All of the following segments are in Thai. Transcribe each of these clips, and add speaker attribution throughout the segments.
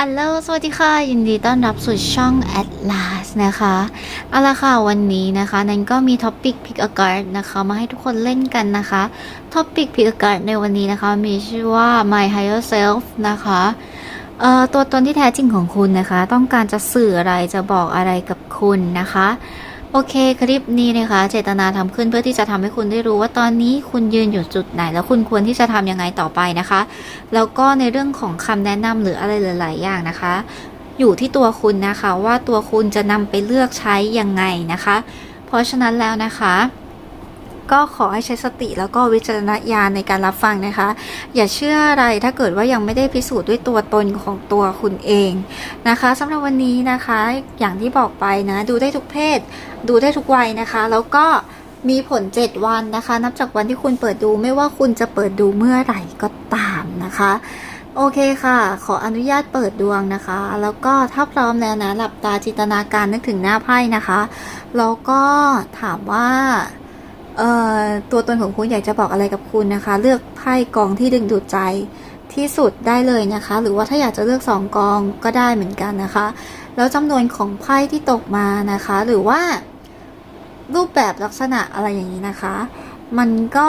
Speaker 1: อัลโลสวัสดีค่ะ ยินดีต้อนรับสู่ช่อง Atlas นะคะ เอาละค่ะ วันนี้นะคะ นันก็มีท็อปิก Pick a card นะคะ มาให้ทุกคนเล่นกันนะคะท็อปิก Pick a card ในวันนี้นะคะ มีชื่อว่า My Higher Self นะคะเอ่อตัวตนที่แท้จริงของคุณนะคะ ต้องการจะสื่ออะไรจะบอกอะไรกับคุณนะคะ โอเคคลิปนี้นะคะ เจตนาทำขึ้นเพื่อที่จะทำให้คุณได้รู้ว่าตอนนี้คุณยืนอยู่จุดไหน แล้วคุณควรที่จะทำยังไงต่อไปนะคะ แล้วก็ในเรื่องของคำแนะนำหรืออะไรหลายๆอย่างนะคะ อยู่ที่ตัวคุณนะคะว่าตัวคุณจะนำไปเลือกใช้ยังไงนะคะ เพราะฉะนั้นแล้วนะคะ ก็ขอให้ใช้สติแล้วก็วิจารณญาณในการรับฟังนะคะ อย่าเชื่ออะไรถ้าเกิดว่ายังไม่ได้พิสูจน์ด้วยตัวตนของตัวคุณเองนะคะสำหรับวันนี้นะคะอย่างที่บอกไปนะ ดูได้ทุกเพศ ดูได้ทุกวัยนะคะ แล้วก็มีผล 7 วันนะคะ นับจากวันที่คุณเปิดดูไม่ว่าคุณจะเปิดดูเมื่อไหร่ก็ตามนะคะ โอเคค่ะ ขออนุญาตเปิดดวงนะคะ แล้วก็ถ้าพร้อมแล้วนะหลับตาจินตนาการนึกถึงหน้าไพ่นะคะ แล้วก็ถามว่า ตัวตนของคุณอยากจะบอกอะไรกับคุณนะคะ เลือกไพ่กองที่ดึงดูดใจที่สุดได้เลยนะคะ หรือว่าถ้าอยากจะเลือกสองกองก็ได้เหมือนกันนะคะ แล้วจำนวนของไพ่ที่ตกมานะคะ หรือว่า รูปแบบลักษณะอะไรอย่างนี้นะคะ มันก็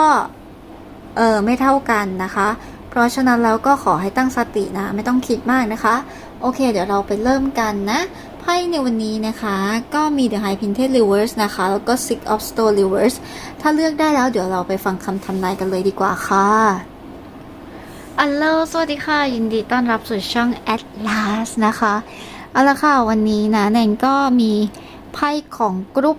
Speaker 1: เออไม่เท่ากันนะคะ เพราะฉะนั้นแล้วก็ขอให้ตั้งสตินะ ไม่ต้องคิดมากนะคะ โอเค เดี๋ยวเราไปเริ่มกันนะ ไพ่ในวันนี้นะคะก็มี The High Pinted Reverse นะคะ แล้วก็ Six of Stone Reverse ถ้าเลือกได้แล้วเดี๋ยวเราไปฟังคำทำนายกันเลยดีกว่าค่ะอัลโลสวัสดีค่ะ ยินดีต้อนรับสู่ช่อง Atlas นะคะ เอาละค่ะ วันนี้นะแนนก็มีไพ่ของกรุ๊ป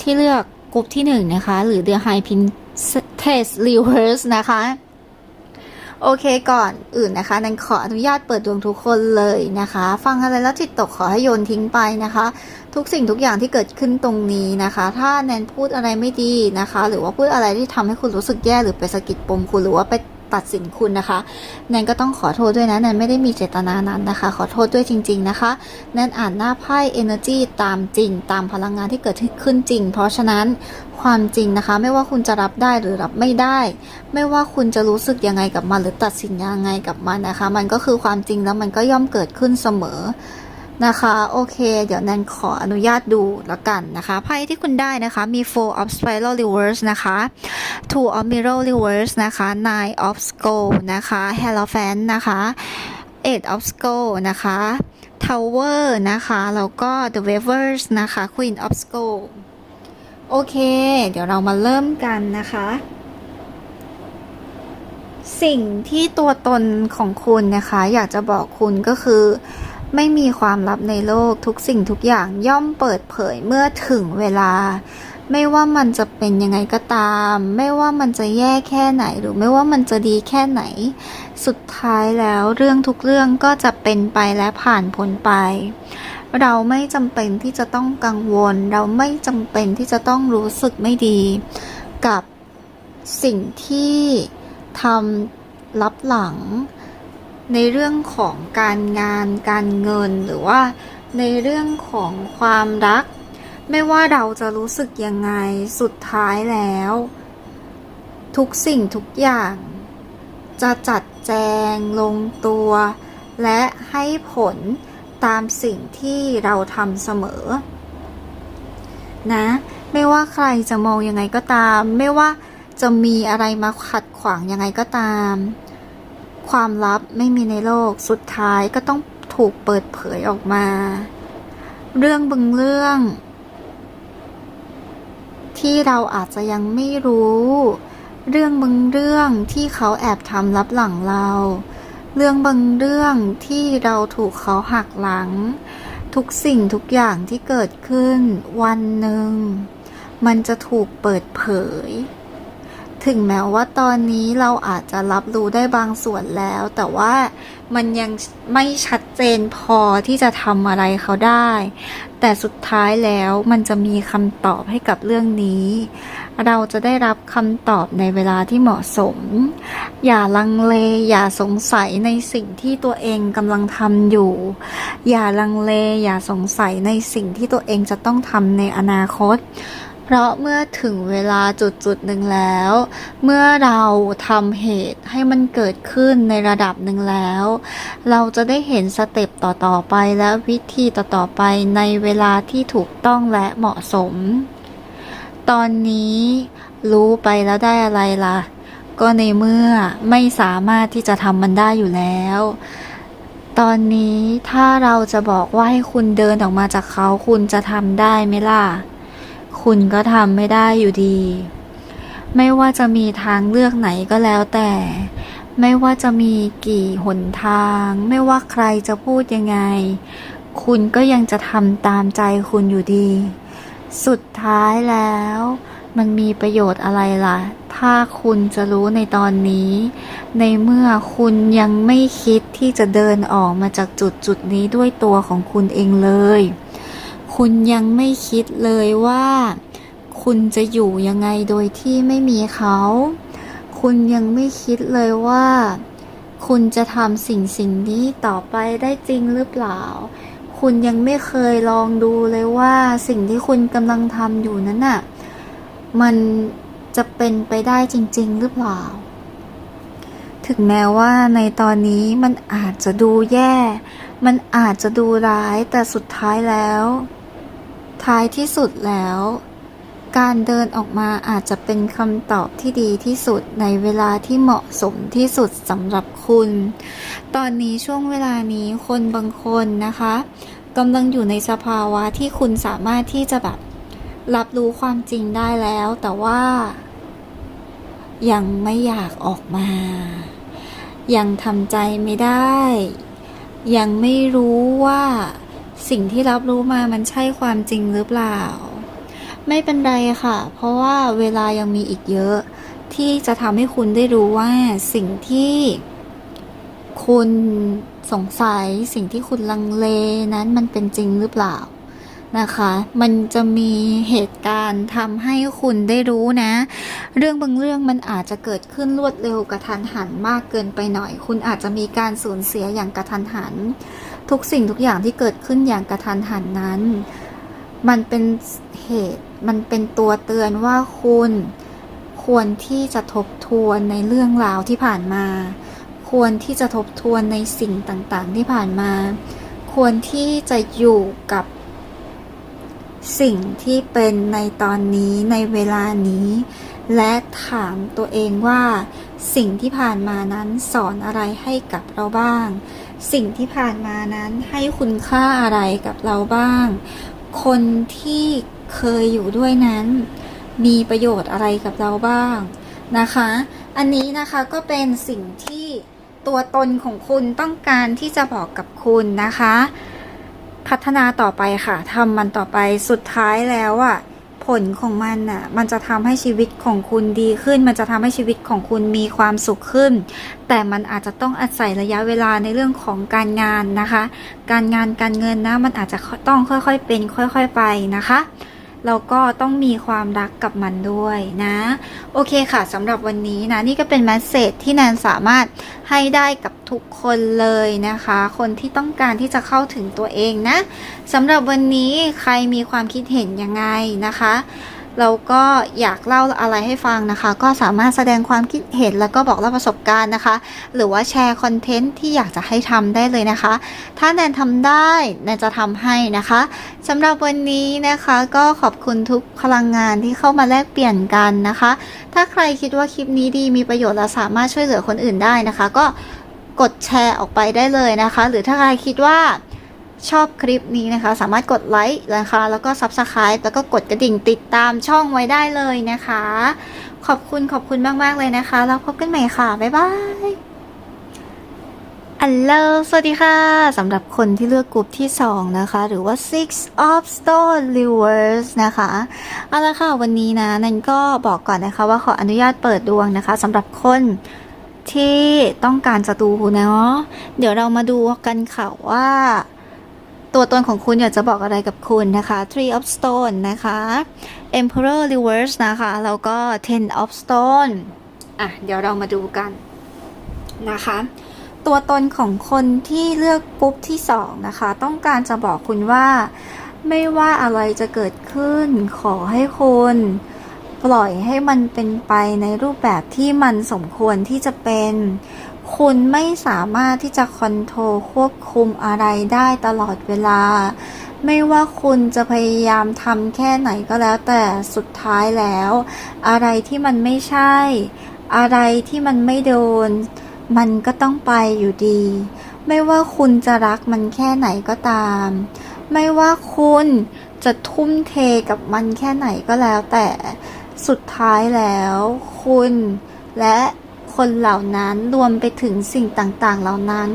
Speaker 1: ที่เลือกกลุ่มที่หนึ่งนะคะ หรือ The High Pinterest Reverse นะคะ โอเคก่อนอื่นนะคะนันขออนุญาตเปิดดวงทุกคนเลยนะคะ ฟังอะไรแล้วจิตตกขอให้โยนทิ้งไปนะคะ ทุกสิ่งทุกอย่างที่เกิดขึ้นตรงนี้นะคะ ถ้าแนนพูดอะไรไม่ดีนะคะ หรือว่าพูดอะไรที่ทำให้คุณรู้สึกแย่หรือไปสะกิดปมคุณหรือว่าไป ตัดสินคุณนะคะแนนก็ต้องขอโทษด้วยนะแนนไม่ได้มีเจตนานั้นนะคะ ขอโทษด้วยจริง ๆนะคะแนนอ่านหน้าไพ่ energy ตามจริง ตามพลังงานที่เกิดขึ้นจริง เพราะฉะนั้นความจริงนะคะ ไม่ว่าคุณจะรับได้หรือรับไม่ได้ ไม่ว่าคุณจะรู้สึกยังไงกับมันหรือตัดสินยังไงกับมันนะคะ มันก็คือความจริงแล้วมันก็ย่อมเกิดขึ้นเสมอ นะคะ โอเค เดี๋ยวแนนขออนุญาตดูแล้วกันนะคะไพ่ที่คุณได้นะคะ มี four of spiral reverse นะคะ two of mirror reverse นะคะ nine of skull นะคะ hierophant นะคะ eight of skull นะคะ tower นะคะ แล้วก็ the wavers นะคะ queen of skull โอเค เดี๋ยวเรามาเริ่มกันนะคะ สิ่งที่ตัวตนของคุณนะคะ อยากจะบอกคุณก็คือ ไม่มีความลับในโลกทุกสิ่งทุกอย่างย่อมเปิดเผยเมื่อถึงเวลา ไม่ว่ามันจะเป็นยังไงก็ตาม ไม่ว่ามันจะแย่แค่ไหน หรือไม่ว่ามันจะดีแค่ไหน สุดท้ายแล้วเรื่องทุกเรื่องก็จะเป็นไปและผ่านพ้นไป เราไม่จำเป็นที่จะต้องกังวล เราไม่จำเป็นที่จะต้องรู้สึกไม่ดี กับสิ่งที่ทำรับหลัง ในเรื่องของการงานการเงินหรือว่าในเรื่องของความรัก ไม่ว่าเราจะรู้สึกยังไงสุดท้ายแล้ว ทุกสิ่งทุกอย่าง จะจัดแจงลงตัว และให้ผลตามสิ่งที่เราทำเสมอ นะ ไม่ว่าใครจะมองยังไงก็ตาม ไม่ว่าจะมีอะไรมาขัดขวางยังไงก็ตาม ความลับไม่มีในโลกสุดท้ายก็ต้องถูกเปิดเผยออกมา เรื่องบางเรื่อง ที่เราอาจจะยังไม่รู้ เรื่องบางเรื่องที่เขาแอบทำลับหลังเรา เรื่องบางเรื่องที่เราถูกเขาหักหลัง ทุกสิ่งทุกอย่างที่เกิดขึ้น วันหนึ่ง มันจะถูกเปิดเผย ถึงแม้ว่าตอนนี้เราอาจจะรับรู้ได้บางส่วนแล้ว แต่ว่ามันยังไม่ชัดเจนพอที่จะทำอะไรเขาได้ แต่สุดท้ายแล้วมันจะมีคำตอบให้กับเรื่องนี้ เราจะได้รับคำตอบในเวลาที่เหมาะสม อย่าลังเล อย่าสงสัยในสิ่งที่ตัวเองกำลังทำอยู่ อย่าลังเล อย่าสงสัยในสิ่งที่ตัวเองจะต้องทำในอนาคต เพราะเมื่อถึงเวลาจุดจุดๆหนึ่งแล้ว เมื่อเราทำเหตุให้มันเกิดขึ้นในระดับหนึ่งแล้ว เราจะได้เห็นสเต็ปต่อๆไปและวิธีต่อๆไปในเวลาที่ถูกต้องและเหมาะสม ตอนนี้รู้ไปแล้วได้อะไรล่ะ ก็ในเมื่อไม่สามารถที่จะทำมันได้อยู่แล้วตอนนี้ถ้าเราจะบอกว่าให้คุณเดินออกมาจากเขาคุณจะทำได้ไหมล่ะ คุณก็ทำไม่ได้อยู่ดี ไม่ว่าจะมีทางเลือกไหนก็แล้วแต่ ไม่ว่าจะมีกี่หนทาง ไม่ว่าใครจะพูดยังไง คุณก็ยังจะทำตามใจคุณอยู่ดี สุดท้ายแล้ว มันมีประโยชน์อะไรล่ะ ถ้าคุณจะรู้ในตอนนี้ ในเมื่อคุณยังไม่คิดที่จะเดินออกมาจากจุดจุดนี้ด้วยตัวของคุณเองเลย คุณยังไม่คิดเลยว่า คุณจะอยู่ยังไงโดยที่ไม่มีเขา คุณยังไม่คิดเลยว่า คุณจะทำสิ่งสิ่งนี้ต่อไปได้จริงหรือเปล่า คุณยังไม่เคยลองดูเลยว่าสิ่งที่คุณกำลังทำอยู่นั้นน่ะ มันจะเป็นไปได้จริง ๆ หรือเปล่า ถึงแม้ว่าในตอนนี้มันอาจจะดูแย่ มันอาจจะดูร้ายแต่สุดท้ายแล้ว ท้ายที่สุดแล้ว การเดินออกมาอาจจะเป็นคำตอบที่ดีที่สุดในเวลาที่เหมาะสมที่สุดสำหรับคุณ ตอนนี้ช่วงเวลานี้คนบางคนนะคะกำลังอยู่ในสภาวะที่คุณสามารถที่จะแบบรับรู้ความจริงได้แล้ว แต่ว่า ยังไม่อยากออกมา ยังทำใจไม่ได้ ยังไม่รู้ว่า สิ่งที่รับรู้มามันใช่ความจริงหรือเปล่า ไม่เป็นไรค่ะ เพราะว่าเวลายังมีอีกเยอะ ที่จะทำให้คุณได้รู้ว่าสิ่งที่คุณสงสัยสิ่งที่คุณลังเลนั้นมันเป็นจริงหรือเปล่านะคะ มันจะมีเหตุการณ์ทำให้คุณได้รู้นะ เรื่องบางเรื่องมันอาจจะเกิดขึ้นรวดเร็วกระทันหันมากเกินไปหน่อย คุณอาจจะมีการสูญเสียอย่างกระทันหัน ทุกสิ่งทุกอย่างที่เกิดขึ้นอย่างกระทันหันนั้น มันเป็นเหตุ มันเป็นตัวเตือนว่าคุณควรที่จะทบทวนในเรื่องราวที่ผ่านมา ควรที่จะทบทวนในสิ่งต่างๆ ที่ผ่านมา ควรที่จะอยู่กับสิ่งที่เป็นในตอนนี้ในเวลานี้ และถามตัวเองว่า สิ่งที่ผ่านมานั้นสอนอะไรให้กับเราบ้าง สิ่งที่ผ่านมานั้นให้คุณค่าอะไรกับเราบ้าง คนที่เคยอยู่ด้วยนั้น มีประโยชน์อะไรกับเราบ้างนะคะ อันนี้นะคะก็เป็นสิ่งที่ตัวตนของคุณต้องการที่จะบอกกับคุณนะคะ พัฒนาต่อไปค่ะทำมันต่อไปสุดท้ายแล้วอะ่ะ ผลของมันอะ มันจะทำให้ชีวิตของคุณดีขึ้น มันจะทำให้ชีวิตของคุณมีความสุขขึ้น แต่มันอาจจะต้องอาศัยระยะเวลาในเรื่องของการงานนะคะ การงานการเงินนะ มันอาจจะต้องค่อยๆเป็น ค่อย ๆ ไปนะคะ แล้วก็ต้องมีความรักกับมันด้วยนะ โอเคค่ะสำหรับวันนี้นะ นี่ก็เป็นแมสเซจที่แนนสามารถให้ได้กับทุกคนเลยนะคะ คนที่ต้องการที่จะเข้าถึงตัวเองนะสำหรับวันนี้ใครมีความคิดเห็นยังไงนะคะ แล้วก็อยากเล่าอะไรให้ฟังนะคะ ก็สามารถแสดงความคิดเห็นแล้วก็บอกเล่าประสบการณ์นะคะ หรือว่าแชร์คอนเทนต์ที่อยากจะให้ทำได้เลยนะคะ ถ้าแนนทำได้แนนจะทำให้นะคะสำหรับวันนี้นะคะก็ขอบคุณทุกพลังงานที่เข้ามาแลกเปลี่ยนกันนะคะ ถ้าใครคิดว่าคลิปนี้ดีมีประโยชน์และสามารถช่วยเหลือคนอื่นได้นะคะ ก็กดแชร์ออกไปได้เลยนะคะ หรือถ้าใครคิดว่า ชอบคลิปนี้นะคะ สามารถกดไลค์นะคะ แล้วก็ Subscribe แล้วก็กดกระดิ่งติดตามช่องไว้ได้เลยนะคะ ขอบคุณขอบคุณมาก ๆ เลยนะคะ แล้วพบกันใหม่ค่ะ บ๊ายบายอัลโหลสวัสดีค่ะสำหรับคนที่เลือกกลุ่มที่ 2 นะคะ หรือว่า Six of Stone Reverse นะคะเอาละค่ะ วันนี้นะนันก็บอกก่อนนะคะว่าขออนุญาตเปิดดวงนะคะสำหรับคนที่ต้องการจะดูเนาะเดี๋ยวเรามาดูกันค่ะว่า ตัวตนของคุณอยากจะบอกอะไรกับคุณนะคะ Three of Stone นะคะ Emperor Reverse นะคะ แล้วก็ Ten of Stone อะ เดี๋ยวเรามาดูกันนะคะ ตัวตนของคนที่เลือกกรุ๊ปที่สองนะคะ ต้องการจะบอกคุณว่า ไม่ว่าอะไรจะเกิดขึ้น ขอให้คุณปล่อยให้มันเป็นไปในรูปแบบที่มันสมควรที่จะเป็น คุณไม่สามารถที่จะคอนโทรลควบคุมอะไรได้ตลอดเวลา ไม่ว่าคุณจะพยายามทำแค่ไหนก็แล้วแต่สุดท้ายแล้ว อะไรที่มันไม่ใช่ อะไรที่มันไม่โดน มันก็ต้องไปอยู่ดี ไม่ว่าคุณจะรักมันแค่ไหนก็ตาม ไม่ว่าคุณจะทุ่มเทกับมันแค่ไหนก็แล้วแต่สุดท้ายแล้ว คุณและ คนเหล่านั้นรวมไปถึงสิ่งต่างๆ เหล่านั้น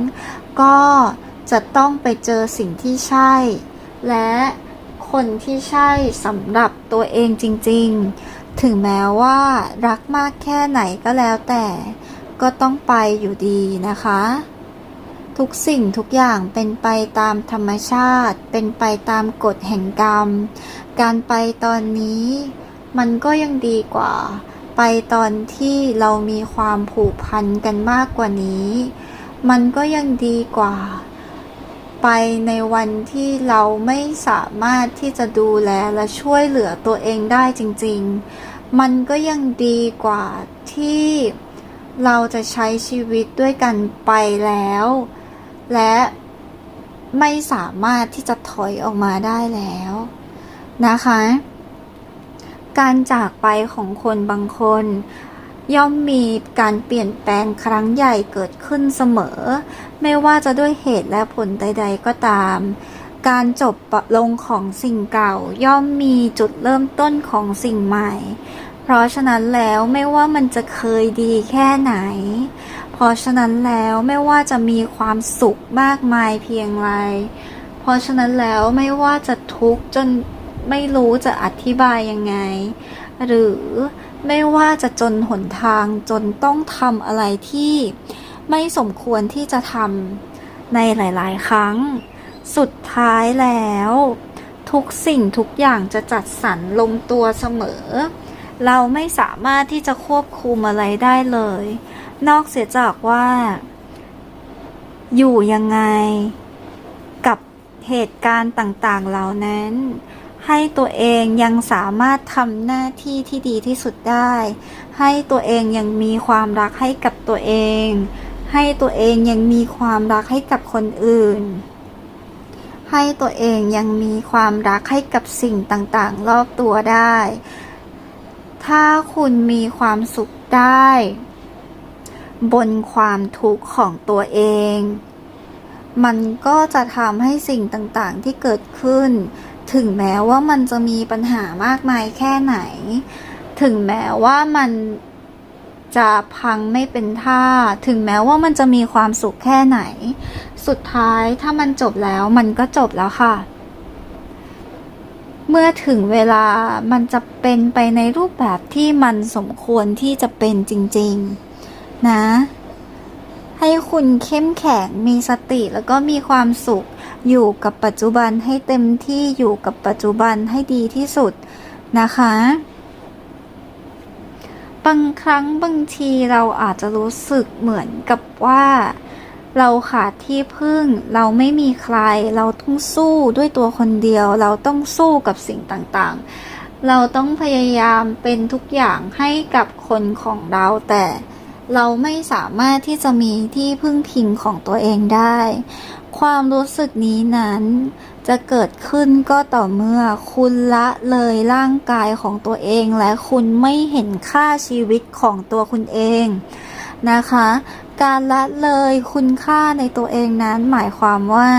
Speaker 1: ก็จะต้องไปเจอสิ่งที่ใช่ และคนที่ใช่สำหรับตัวเองจริงๆ ถึงแม้ว่ารักมากแค่ไหนก็แล้วแต่ก็ต้องไปอยู่ดีนะคะ ทุกสิ่งทุกอย่างเป็นไปตามธรรมชาติ เป็นไปตามกฎแห่งกรรม การไปตอนนี้มันก็ยังดีกว่า ไปตอนที่เรามีความผูกพันกันมากกว่านี้ มันก็ยังดีกว่า ไปในวันที่เราไม่สามารถที่จะดูแลและช่วยเหลือตัวเองได้จริง ๆ มันก็ยังดีกว่าที่เราจะใช้ชีวิตด้วยกันไปแล้ว และไม่สามารถที่จะถอยออกมาได้แล้วนะคะ การจากไปของคนบางคน ย่อมมีการเปลี่ยนแปลงครั้งใหญ่เกิดขึ้นเสมอ ไม่ว่าจะด้วยเหตุและผลใด ๆ ก็ตาม การจบลงของสิ่งเก่า ย่อมมีจุดเริ่มต้นของสิ่งใหม่ เพราะฉะนั้นแล้วไม่ว่ามันจะเคยดีแค่ไหน เพราะฉะนั้นแล้วไม่ว่าจะมีความสุขมากมายเพียงไร เพราะฉะนั้นแล้วไม่ว่าจะทุกข์จน ไม่รู้จะอธิบายยังไง หรือไม่ว่าจะจนหนทางจนต้องทำอะไรที่ไม่สมควรที่จะทำในหลาย ๆ ครั้ง สุดท้ายแล้ว ทุกสิ่งทุกอย่างจะจัดสรรลงตัวเสมอ เราไม่สามารถที่จะควบคุมอะไรได้เลย นอกเสียจากว่า อยู่ยังไง กับเหตุการณ์ต่าง ๆ เหล่านั้น ให้ตัวเองยังสามารถทำหน้าที่ที่ดีที่สุดได้ ให้ตัวเองยังมีความรักให้กับตัวเอง ให้ตัวเองยังมีความรักให้กับคนอื่น ให้ตัวเองยังมีความรักให้กับสิ่งต่างๆ รอบตัวได้ ถ้าคุณมีความสุขได้ บนความทุกข์ของตัวเอง มันก็จะทำให้สิ่งต่างๆที่เกิดขึ้น ถึงแม้ว่ามันจะมีปัญหามากมายแค่ไหน ถึงแม้ว่ามันจะพังไม่เป็นท่า ถึงแม้ว่ามันจะมีความสุขแค่ไหน สุดท้ายถ้ามันจบแล้วมันก็จบแล้วค่ะ เมื่อถึงเวลามันจะเป็นไปในรูปแบบที่มันสมควรที่จะเป็นจริง ๆ นะ ให้คุณเข้มแข็งมีสติแล้วก็มีความสุข อยู่กับปัจจุบันให้เต็มที่อยู่กับปัจจุบันให้ดีที่สุดนะคะ บางครั้งบางทีเราอาจจะรู้สึกเหมือนกับว่า เราขาดที่พึ่ง เราไม่มีใคร เราต้องสู้ด้วยตัวคนเดียว เราต้องสู้กับสิ่งต่างๆ เราต้องพยายามเป็นทุกอย่างให้กับคนของเราแต่ เราไม่สามารถที่จะมีที่พึ่งพิงของตัวเองได้ ความรู้สึกนี้นั้นจะเกิดขึ้นก็ต่อเมื่อคุณละเลยร่างกายของตัวเองและคุณไม่เห็นค่าชีวิตของตัวคุณเองนะคะ การละเลยคุณค่าในตัวเองนั้นหมายความว่า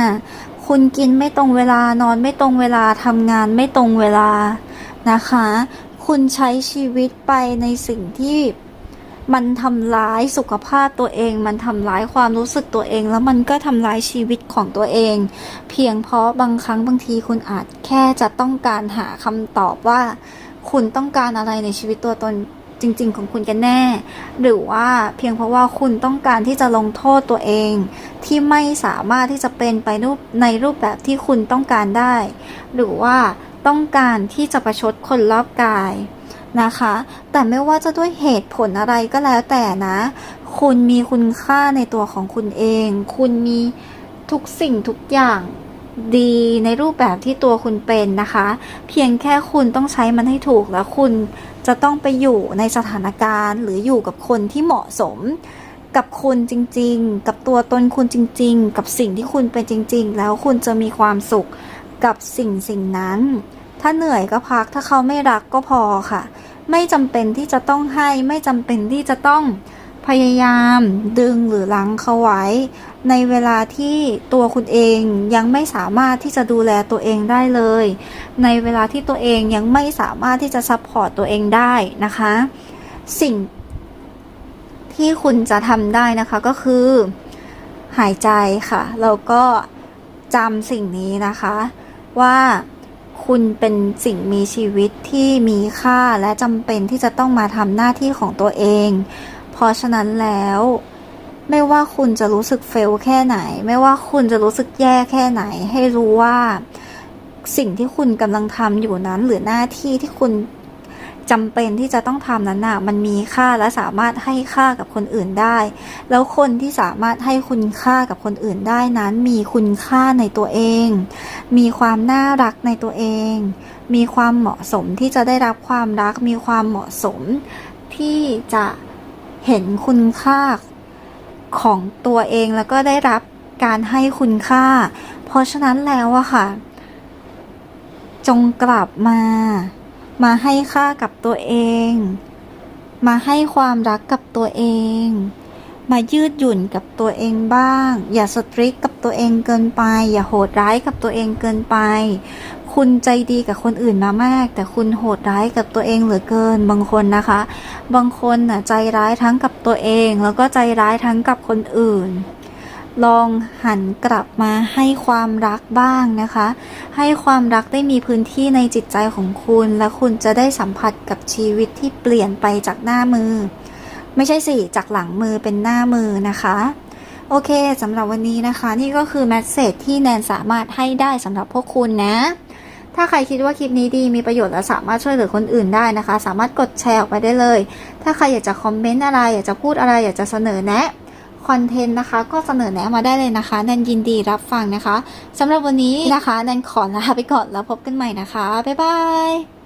Speaker 1: คุณกินไม่ตรงเวลานอนไม่ตรงเวลาทำงานไม่ตรงเวลานะคะ คุณใช้ชีวิตไปในสิ่งที่ มันทำร้ายสุขภาพตัวเอง มันทำร้ายความรู้สึกตัวเอง แล้วมันก็ทำร้ายชีวิตของตัวเอง เพียงเพราะบางครั้งบางทีคุณอาจแค่จะต้องการหาคำตอบว่า คุณต้องการอะไรในชีวิตตัวตนจริง ๆ ของคุณกันแน่ หรือว่าเพียงเพราะว่าคุณต้องการที่จะลงโทษตัวเอง ที่ไม่สามารถที่จะเป็นไปรูปในรูปแบบที่คุณต้องการได้ หรือว่าต้องการที่จะประชดคนรอบกาย นะคะ แต่ไม่ว่าจะด้วยเหตุผลอะไรก็แล้วแต่นะ คุณมีคุณค่าในตัวของคุณเอง คุณมีทุกสิ่งทุกอย่างดีในรูปแบบที่ตัวคุณเป็นนะคะ เพียงแค่คุณต้องใช้มันให้ถูกแล้วคุณจะต้องไปอยู่ในสถานการณ์ หรืออยู่กับคนที่เหมาะสมกับคุณจริงๆ กับตัวตนคุณจริง ๆ กับสิ่งที่คุณเป็นจริง ๆ แล้วคุณจะมีความสุขกับสิ่งสิ่งนั้น ถ้าเหนื่อยก็พัก ถ้าเขาไม่รักก็พอค่ะ ไม่จำเป็นที่จะต้องให้ ไม่จำเป็นที่จะต้องพยายามดึงหรือลังเขาไว้ ในเวลาที่ตัวคุณเองยังไม่สามารถที่จะดูแลตัวเองได้เลย ในเวลาที่ตัวเองยังไม่สามารถที่จะซัพพอร์ตตัวเองได้นะคะ สิ่งที่คุณจะทำได้นะคะก็คือ หายใจค่ะ แล้วก็จำสิ่งนี้นะคะว่า คุณเป็นสิ่งมีชีวิตที่มีค่าและจำเป็นที่จะต้องมาทำหน้าที่ของตัวเอง เพราะฉะนั้นแล้ว ไม่ว่าคุณจะรู้สึกเฟลแค่ไหน ไม่ว่าคุณจะรู้สึกแย่แค่ไหน ให้รู้ว่า สิ่งที่คุณกำลังทำอยู่นั้นหรือหน้าที่ที่คุณ จำเป็นที่จะต้องทำนั้นน่ะ มันมีค่าและสามารถให้ค่ากับคนอื่นได้ แล้วคนที่สามารถให้คุณค่ากับคนอื่นได้นั้น มีคุณค่าในตัวเอง มีความน่ารักในตัวเอง มีความเหมาะสมที่จะได้รับความรัก มีความเหมาะสมที่จะเห็นคุณค่าของตัวเองแล้วก็ได้รับการให้คุณค่า เพราะฉะนั้นแล้วอะค่ะ จงกลับมา มาให้ค่ากับตัวเอง มาให้ความรักกับตัวเอง มายืดหยุ่นกับตัวเองบ้าง อย่าสตริกกับตัวเองเกินไป อย่าโหดร้ายกับตัวเองเกินไป คุณใจดีกับคนอื่นมามาก แต่คุณโหดร้ายกับตัวเองเหลือเกิน บางคนนะคะ บางคนน่ะใจร้ายทั้งกับตัวเอง แล้วก็ใจร้ายทั้งกับคนอื่น ลองหันกลับมาให้ความรักบ้างนะคะ ให้ความรักได้มีพื้นที่ในจิตใจของคุณ และคุณจะได้สัมผัสกับชีวิตที่เปลี่ยนไปจากหน้ามือ ไม่ใช่สิจากหลังมือเป็นหน้ามือนะคะ โอเคสำหรับวันนี้นะคะ นี่ก็คือแมสเซจที่แนนสามารถให้ได้สำหรับพวกคุณนะถ้าใครคิดว่าคลิปนี้ดีมีประโยชน์และสามารถช่วยเหลือคนอื่นได้นะคะ สามารถกดแชร์ออกไปได้เลย ถ้าใครอยากจะคอมเมนต์อะไร อยากจะพูดอะไร อยากจะเสนอแนะ คอนเทนต์นะคะ ก็เสนอแนะมาได้เลยนะคะแนนยินดีรับฟังนะคะสำหรับวันนี้นะคะแนนขอลาไปก่อนแล้วพบกันใหม่นะคะ บ๊ายบาย